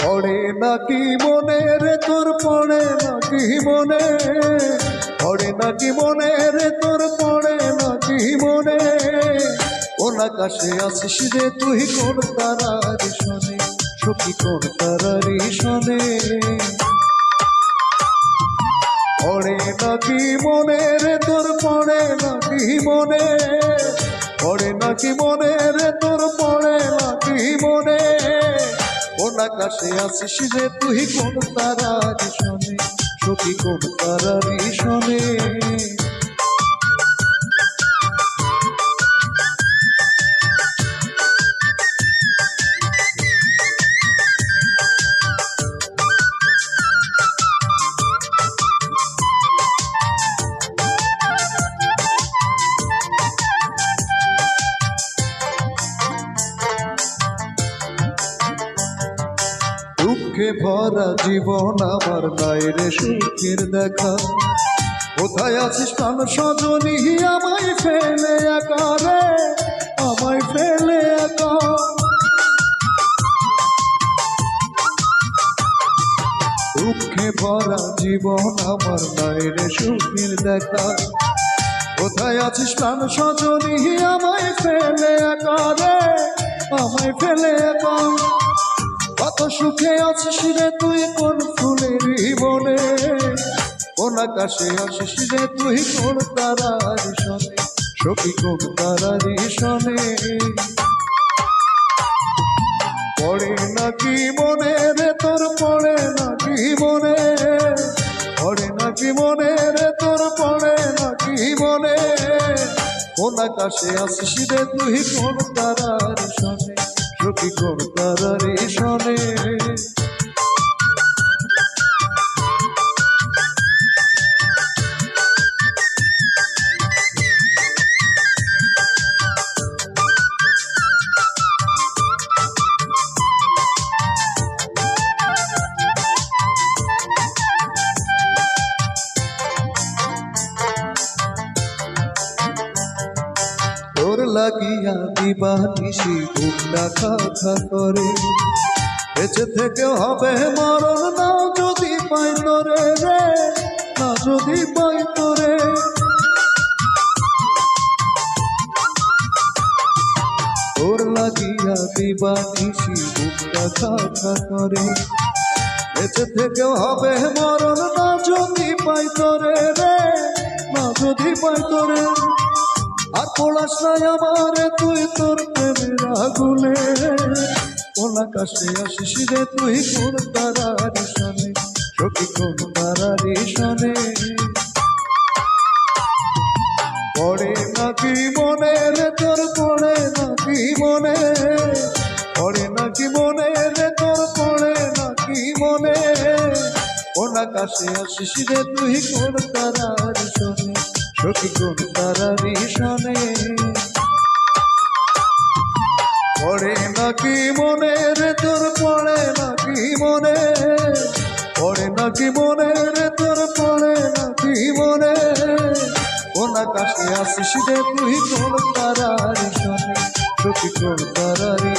পড়ে নাকি মনে রে তোর পড়ে নাকি মনে পড়ে নাকি মনে রে তোর পড়ে নাকি মনে কোন আকাশে আসিস রে তুই কোন তারার শোনে সখী কোন তারারি শোনে পড়ে নাকি মনে রে তোর পড়ে নাকি মনে? পড়ে নাকি মনে রে তোর পড়ে নাকি মনে? কোন আকাশে আসিস রে তুই কোন তারারি শোনে সখী কোন তারারি শোনে দুঃখে ভরা জীবন আমার নাই রে সুখের দেখা। কোথায় আছিস প্রাণ সজনী? আমায় ফেলে একা রে, আমায় ফেলে একা। দুঃখে ভরা জীবন আমার নাই রে সুখের দেখা। কোথায় আছিস প্রাণ সজনী? আমায় ফেলে একা রে, আমায় ফেলে একা। সুখে আছিস রে তুই কোন ফুলের বনে কোন আকাশে আছিস রে তুই কোন তারার শনে সখী কোন তারার শনে পড়ে নাকি মনে রে তোর, পড়ে নাকি মনে? পড়ে নাকি মনে রে তোর, পড়ে নাকি মনে? কোন আকাশে আসিস রে তুই কোন তারার শনে সখী কোন তারার শনে লাগিয়া দিবানিসি বুকটা খা খা করে। বেঁচে থেকে হবে মরণ, না যদি পাই তোরে রে, না যদি পাই তোরে। তোর লাগিয়া দিবানিসি বুকটা খা খা করে। বেঁচে থেকে হবে মরণ, না যদি পাই তোরে রে, না যদি পাই তোরে। আর পড়াস নাই আমারে, তুই তোর প্রেমের আগুনে। কোন আকাশে আসিস রে তুই কোন তারার শনে সখী কোন তারার শনে পড়ে নাকি মনে রে তোর, পড়ে নাকি মনে? পড়ে নাকি মনে রে তোর, পড়ে নাকি মনে? কোন আকাশে আসিস রে তুই কোন তারার শনে সখী কোন তারারি শনে পড়ে নাকি মনে রে তোর, পড়ে নাকি মনে। পড়ে নাকি মনে রে তোর, পড়ে নাকি মনে। কোন আকাশে আসিস রে তুই, কোন তারারি শনে সখী কোন তারারি